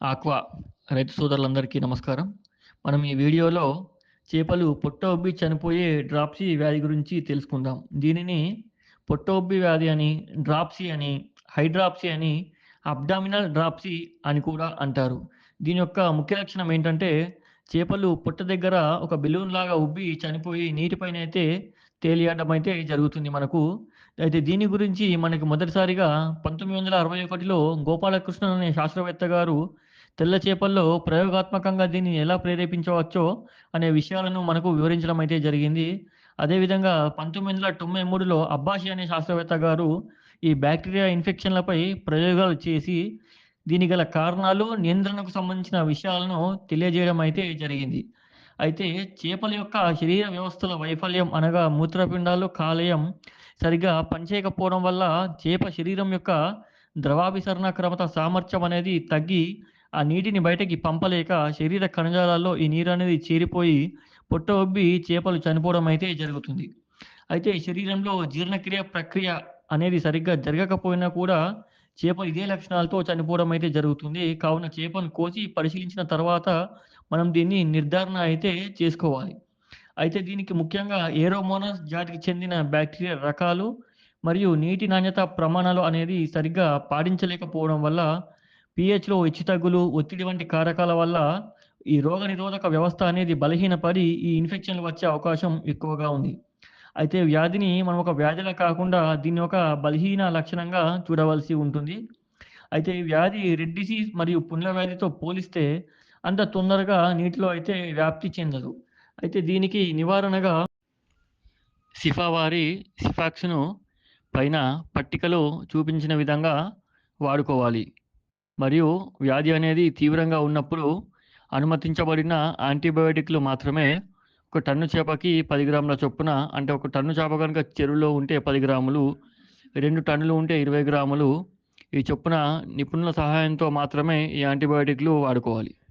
Aqua రైతు సోదరులందరికీ నమస్కారం. మనం ఈ వీడియోలో చేపలు పొట్ట ఉబ్బి చనిపోయే డ్రాప్సీ వ్యాధి గురించి తెలుసుకుందాం. దీనిని పొట్ట ఉబ్బి వ్యాధి అని, డ్రాప్సీ అని, హైడ్రాప్సీ అని, అబ్డామినల్ డ్రాప్సీ అని కూడా అంటారు. దీని యొక్క ముఖ్య లక్షణం ఏంటంటే చేపలు పొట్ట దగ్గర ఒక బెలూన్ లాగా ఉబ్బి చనిపోయి నీటిపైన అయితే తేలియడం అయితే జరుగుతుంది మనకు. అయితే దీని గురించి మనకి మొదటిసారిగా 1961లో గోపాలకృష్ణన్ అనే శాస్త్రవేత్త గారు తెల్ల చేపల్లో ప్రయోగాత్మకంగా దీన్ని ఎలా ప్రేరేపించవచ్చో అనే విషయాలను మనకు వివరించడం అయితే జరిగింది. అదేవిధంగా 1993లో అబ్బాషి అనే శాస్త్రవేత్త గారు ఈ బ్యాక్టీరియా ఇన్ఫెక్షన్‌లపై ప్రయోగాలు చేసి దీని గల కారణాలు, నియంత్రణకు సంబంధించిన విషయాలను తెలియజేయడం అయితే జరిగింది. అయితే చేపల యొక్క శరీర వ్యవస్థల వైఫల్యం అనగా మూత్రపిండాలు, కాలేయం సరిగ్గా పనిచేయకపోవడం వల్ల చేప శరీరం యొక్క ద్రవాభిసరణ క్రమత సామర్థ్యం అనేది తగ్గి ఆ నీటిని బయటకి పంపలేక శరీర కణజాలాల్లో ఈ నీరు అనేది చేరిపోయి పొట్ట ఉబ్బి చేపలు చనిపోవడం అయితే జరుగుతుంది. అయితే శరీరంలో జీర్ణక్రియ ప్రక్రియ అనేది సరిగ్గా జరగకపోయినా కూడా చేపలు ఇదే లక్షణాలతో చనిపోవడం అయితే జరుగుతుంది. కావున చేపను కోసి పరిశీలించిన తర్వాత మనం దీన్ని నిర్ధారణ అయితే చేసుకోవాలి. అయితే దీనికి ముఖ్యంగా ఏరోమోనస్ జాతికి చెందిన బ్యాక్టీరియా రకాలు మరియు నీటి నాణ్యత ప్రమాణాలు అనేది సరిగ్గా పాటించలేకపోవడం వల్ల పీహెచ్‌లో హెచ్చుతగ్గులు, ఒత్తిడి వంటి కారకాల వల్ల ఈ రోగనిరోధక వ్యవస్థ అనేది బలహీనపడి ఈ ఇన్ఫెక్షన్‌లు వచ్చే అవకాశం ఎక్కువగా ఉంది. అయితే వ్యాధిని మనం ఒక వ్యాధిలా కాకుండా దీన్ని ఒక బలహీన లక్షణంగా చూడవలసి ఉంటుంది. అయితే వ్యాధి రెడ్ డిసీజ్ మరియు పుండ్ల వ్యాధితో పోలిస్తే అంత తొందరగా నీటిలో అయితే వ్యాప్తి చెందదు. అయితే దీనికి నివారణగా సిఫావారి సిఫాక్స్‌ను పైన పట్టికలో చూపించిన విధంగా వాడుకోవాలి. మరియు వ్యాధి అనేది తీవ్రంగా ఉన్నప్పుడు అనుమతించబడిన యాంటీబయోటిక్‌లు మాత్రమే ఒక టన్ను చేపకి పది గ్రాముల చొప్పున అంటే ఒక టన్ను చేప కనుక చెరువులో ఉంటే పది గ్రాములు, రెండు టన్నులు ఉంటే 20 గ్రాములు ఈ చొప్పున నిపుణుల సహాయంతో మాత్రమే ఈ యాంటీబయోటిక్‌లు వాడుకోవాలి.